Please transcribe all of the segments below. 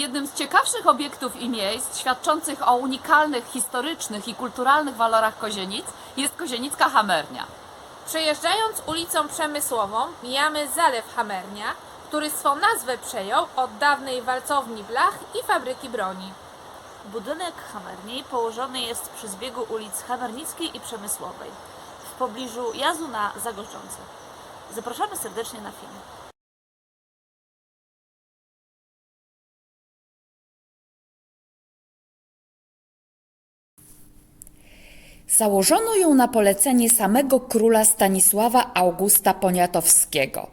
Jednym z ciekawszych obiektów i miejsc świadczących o unikalnych historycznych i kulturalnych walorach Kozienic jest Kozienicka Hamernia. Przejeżdżając ulicą Przemysłową mijamy Zalew Hamernia, który swą nazwę przejął od dawnej walcowni blach i fabryki broni. Budynek Hamerni położony jest przy zbiegu ulic Hamernickiej i Przemysłowej, w pobliżu jazu na Zagorzące. Zapraszamy serdecznie na film. Założono ją na polecenie samego króla Stanisława Augusta Poniatowskiego.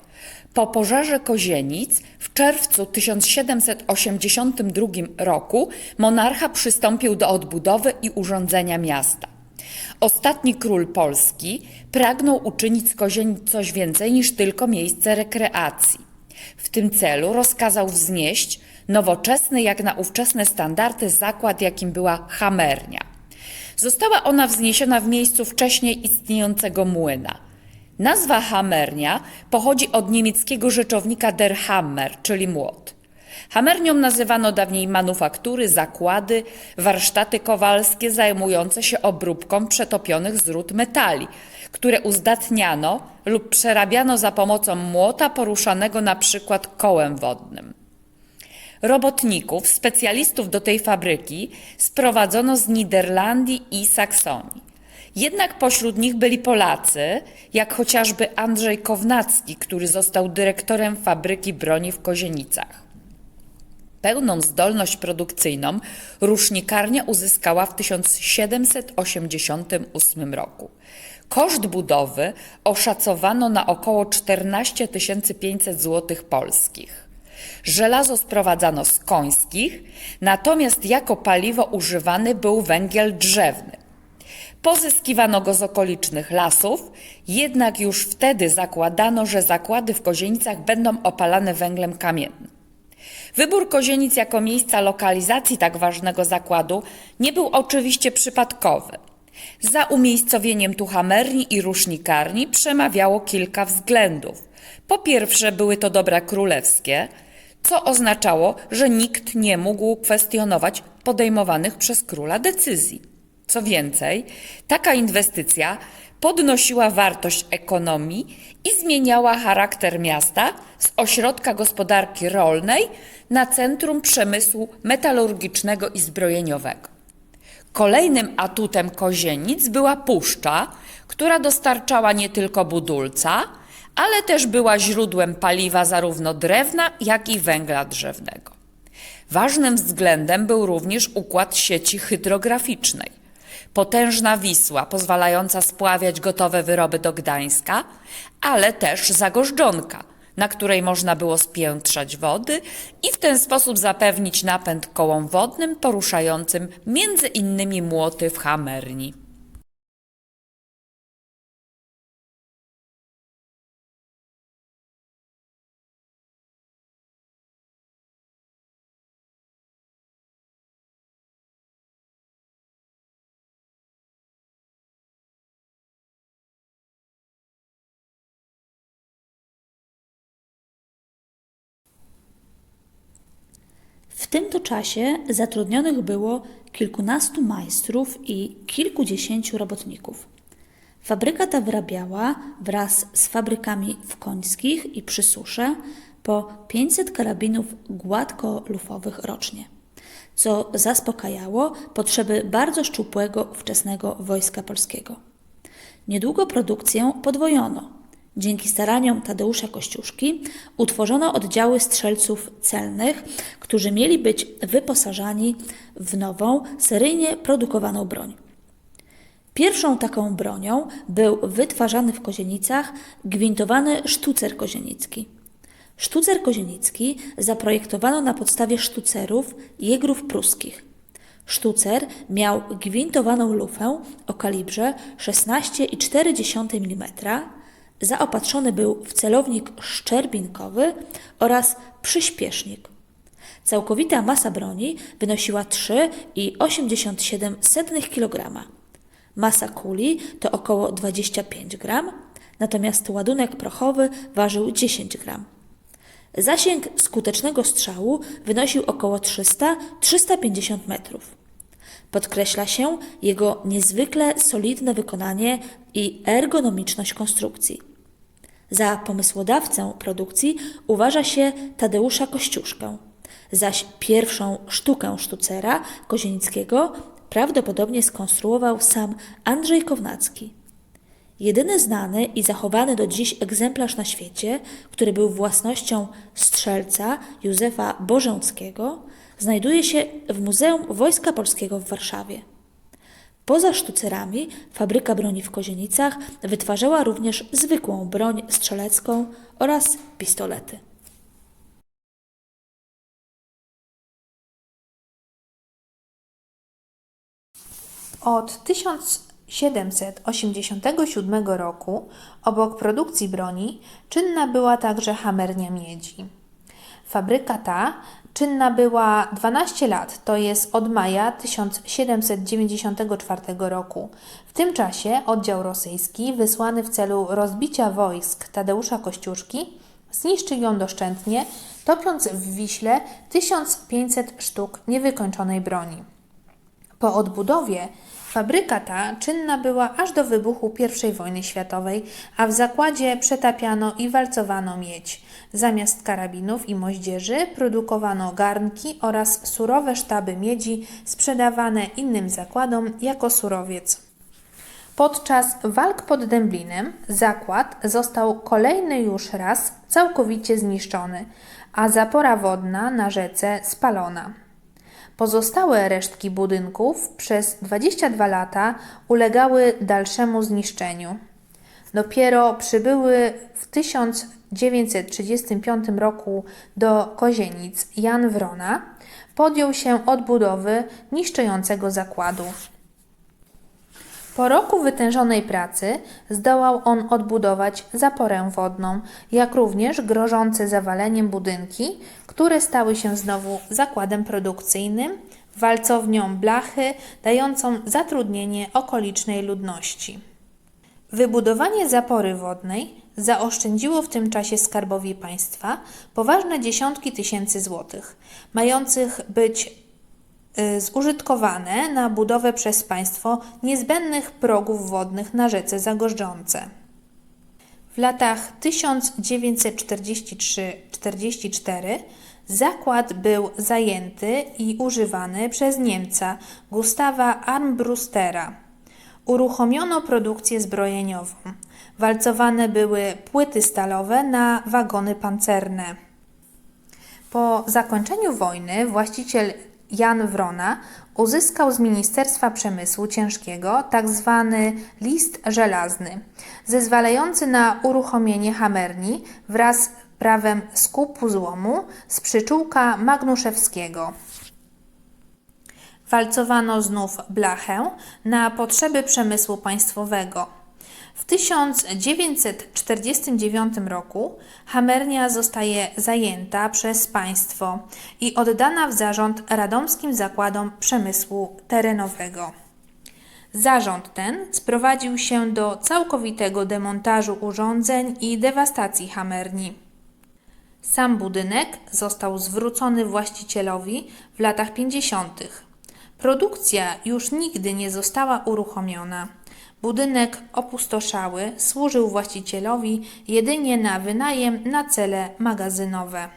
Po pożarze Kozienic w czerwcu 1782 roku monarcha przystąpił do odbudowy i urządzenia miasta. Ostatni król Polski pragnął uczynić z Kozienic coś więcej niż tylko miejsce rekreacji. W tym celu rozkazał wznieść nowoczesny jak na ówczesne standardy zakład, jakim była Hamernia. Została ona wzniesiona w miejscu wcześniej istniejącego młyna. Nazwa Hamernia pochodzi od niemieckiego rzeczownika der Hammer, czyli młot. Hamernią nazywano dawniej manufaktury, zakłady, warsztaty kowalskie zajmujące się obróbką przetopionych z ród metali, które uzdatniano lub przerabiano za pomocą młota poruszanego na przykład kołem wodnym. Robotników, specjalistów do tej fabryki sprowadzono z Niderlandii i Saksonii. Jednak pośród nich byli Polacy, jak chociażby Andrzej Kownacki, który został dyrektorem fabryki broni w Kozienicach. Pełną zdolność produkcyjną rusznikarnia uzyskała w 1788 roku. Koszt budowy oszacowano na około 14 500 zł polskich. Żelazo sprowadzano z końskich, natomiast jako paliwo używany był węgiel drzewny. Pozyskiwano go z okolicznych lasów, jednak już wtedy zakładano, że zakłady w Kozienicach będą opalane węglem kamiennym. Wybór Kozienic jako miejsca lokalizacji tak ważnego zakładu nie był oczywiście przypadkowy. Za umiejscowieniem tu hamerni i rusznikarni przemawiało kilka względów. Po pierwsze, były to dobra królewskie, co oznaczało, że nikt nie mógł kwestionować podejmowanych przez króla decyzji. Co więcej, taka inwestycja podnosiła wartość ekonomii i zmieniała charakter miasta z ośrodka gospodarki rolnej na centrum przemysłu metalurgicznego i zbrojeniowego. Kolejnym atutem Kozienic była puszcza, która dostarczała nie tylko budulca, ale też była źródłem paliwa zarówno drewna, jak i węgla drzewnego. Ważnym względem był również układ sieci hydrograficznej. Potężna Wisła, pozwalająca spławiać gotowe wyroby do Gdańska, ale też Zagorzdzonka, na której można było spiętrzać wody i w ten sposób zapewnić napęd kołom wodnym poruszającym między innymi młoty w Hamerni. W tym to czasie zatrudnionych było kilkunastu majstrów i kilkudziesięciu robotników. Fabryka ta wyrabiała wraz z fabrykami w Końskich i przy Susze po 500 karabinów gładkolufowych rocznie, co zaspokajało potrzeby bardzo szczupłego wczesnego wojska polskiego. Niedługo produkcję podwojono. Dzięki staraniom Tadeusza Kościuszki utworzono oddziały strzelców celnych, którzy mieli być wyposażani w nową, seryjnie produkowaną broń. Pierwszą taką bronią był wytwarzany w Kozienicach gwintowany sztucer kozienicki. Sztucer kozienicki zaprojektowano na podstawie sztucerów jegrów pruskich. Sztucer miał gwintowaną lufę o kalibrze 16,4 mm, zaopatrzony był w celownik szczerbinkowy oraz przyspiesznik. Całkowita masa broni wynosiła 3,87 kg. Masa kuli to około 25 gram, natomiast ładunek prochowy ważył 10 gram. Zasięg skutecznego strzału wynosił około 300-350 metrów. Podkreśla się jego niezwykle solidne wykonanie i ergonomiczność konstrukcji. Za pomysłodawcę produkcji uważa się Tadeusza Kościuszkę, zaś pierwszą sztukę sztucera Kozienickiego prawdopodobnie skonstruował sam Andrzej Kownacki. Jedyny znany i zachowany do dziś egzemplarz na świecie, który był własnością strzelca Józefa Bożęckiego, znajduje się w Muzeum Wojska Polskiego w Warszawie. Poza sztucerami fabryka broni w Kozienicach wytwarzała również zwykłą broń strzelecką oraz pistolety. Od 1787 roku obok produkcji broni czynna była także hamernia miedzi. Fabryka ta czynna była 12 lat, to jest od maja 1794 roku. W tym czasie oddział rosyjski wysłany w celu rozbicia wojsk Tadeusza Kościuszki zniszczył ją doszczętnie, topiąc w Wiśle 1500 sztuk niewykończonej broni. Po odbudowie fabryka ta czynna była aż do wybuchu I wojny światowej, a w zakładzie przetapiano i walcowano miedź. Zamiast karabinów i moździerzy produkowano garnki oraz surowe sztaby miedzi sprzedawane innym zakładom jako surowiec. Podczas walk pod Dęblinem zakład został kolejny już raz całkowicie zniszczony, a zapora wodna na rzece spalona. Pozostałe resztki budynków przez 22 lata ulegały dalszemu zniszczeniu. Dopiero przybyły w 1935 roku do Kozienic Jan Wrona podjął się odbudowy niszczącego zakładu. Po roku wytężonej pracy zdołał on odbudować zaporę wodną, jak również grożące zawaleniem budynki, które stały się znowu zakładem produkcyjnym, walcownią blachy, dającą zatrudnienie okolicznej ludności. Wybudowanie zapory wodnej zaoszczędziło w tym czasie skarbowi państwa poważne dziesiątki tysięcy złotych, mających być zużytkowane na budowę przez państwo niezbędnych progów wodnych na rzece Zagorzdżące. W latach 1943-44 zakład był zajęty i używany przez Niemca Gustawa Armbrustera. Uruchomiono produkcję zbrojeniową. Walcowane były płyty stalowe na wagony pancerne. Po zakończeniu wojny właściciel Jan Wrona uzyskał z Ministerstwa Przemysłu Ciężkiego tzw. list żelazny, zezwalający na uruchomienie hamerni wraz z prawem skupu złomu z przyczółka Magnuszewskiego. Walcowano znów blachę na potrzeby przemysłu państwowego. W 1949 roku Hamernia zostaje zajęta przez państwo i oddana w zarząd radomskim zakładom przemysłu terenowego. Zarząd ten sprowadził się do całkowitego demontażu urządzeń i dewastacji Hamerni. Sam budynek został zwrócony właścicielowi w latach 50. Produkcja już nigdy nie została uruchomiona. Budynek opustoszały służył właścicielowi jedynie na wynajem na cele magazynowe.